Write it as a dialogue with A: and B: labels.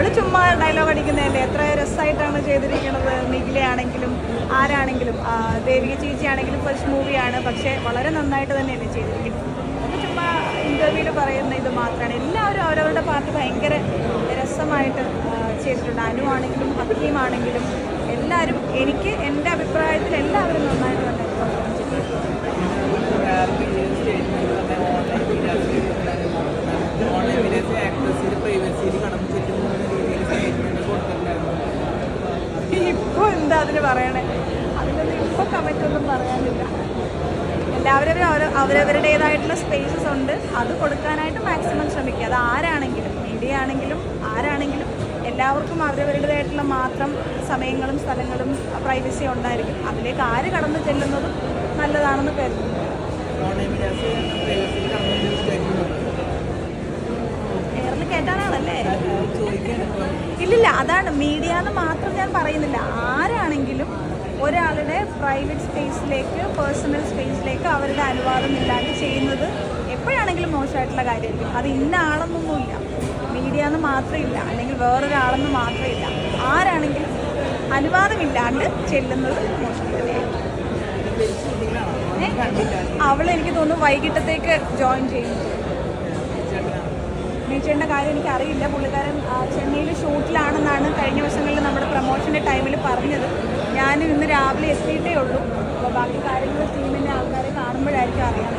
A: അവൾ ചുമ്മാ ഡയലോഗ് അടിക്കുന്നതല്ലേ? എത്ര രസമായിട്ടാണ് ചെയ്തിരിക്കുന്നത് നിഖിലയാണെങ്കിലും ആരാണെങ്കിലും ദേവിക ചേച്ചി ആണെങ്കിലും ഫസ്റ്റ് മൂവിയാണ് പക്ഷേ വളരെ നന്നായിട്ട് തന്നെയല്ലേ ചെയ്തിരിക്കുന്നത്. അത് ചുമ്മാ ഇന്റർവ്യൂവിൽ പറയുന്ന ഇത് മാത്രമാണ് എല്ലാവരും അവരവരുടെ പാർട്ടി ഭയങ്കര രസമായിട്ട് ചെയ്തിട്ടുണ്ട്. അനു ആണെങ്കിലും ഹക്കീം ആണെങ്കിലും എല്ലാവരും എനിക്ക് എന്റെ അഭിപ്രായത്തിൽ എല്ലാവരും നന്നായിട്ട് തന്നെ perform ചെയ്തിട്ടുണ്ട്. ഇപ്പൊ എന്താ അതിന് പറയണേ? അതിനൊന്നും ഇപ്പൊ കമന്റ് ഒന്നും പറയാനില്ല. എല്ലാവരും അവർ അവരവരുടേതായിട്ടുള്ള സ്പേസസ് ഉണ്ട്. അത് കൊടുക്കാനായിട്ട് മാക്സിമം ശ്രമിക്കുക. അത് ആരാണെങ്കിലും മീഡിയ ആണെങ്കിലും ആരാണെങ്കിലും എല്ലാവർക്കും അവരവരുടേതായിട്ടുള്ള മാത്രം സമയങ്ങളും സ്ഥലങ്ങളും പ്രൈവസി ഉണ്ടായിരിക്കും. അതിലേക്ക് ആര് കടന്നു ചെല്ലുന്നതും നല്ലതാണെന്ന് കരുതുന്നു. ഇല്ലില്ല അതാണ്. മീഡിയ എന്ന് മാത്രം ഞാൻ പറയുന്നില്ല. ആരാണെങ്കിലും ഒരാളുടെ പ്രൈവറ്റ് സ്പേസിലേക്ക് പേഴ്സണൽ സ്പേസിലേക്ക് അവരുടെ അനുവാദം ഇല്ലാണ്ട് ചെയ്യുന്നത് എപ്പോഴാണെങ്കിലും മോശമായിട്ടുള്ള കാര്യമായിരിക്കും. അത് ഇന്ന ആളെന്നൊന്നുമില്ല. മീഡിയ എന്ന് മാത്രമില്ല. അല്ലെങ്കിൽ വേറൊരാളെന്ന് മാത്രമില്ല. ആരാണെങ്കിലും അനുവാദമില്ലാണ്ട് ചെല്ലുന്നത് മോശം അവളെനിക്ക് തോന്നുന്നു വൈകിട്ടത്തേക്ക് ജോയിൻ ചെയ്യുന്നു. ബീച്ചേണ്ട കാര്യം എനിക്ക് അറിയില്ല പുള്ളിക്കാരൻ ചെന്നൈയിൽ ഷൂട്ടിലാണെന്നാണ് കഴിഞ്ഞ ദിവസങ്ങളിൽ നമ്മുടെ പ്രൊമോഷന്റെ ടൈമിൽ പറഞ്ഞത്. ഞാൻ ഇന്ന് രാവിലെ എത്തിയിട്ടേ ഉള്ളൂ. അപ്പോൾ ബാക്കി കാര്യങ്ങൾ ടീമിന്റെ ആൾക്കാരെ കാണുമ്പോഴായിരിക്കും അറിയാൻ.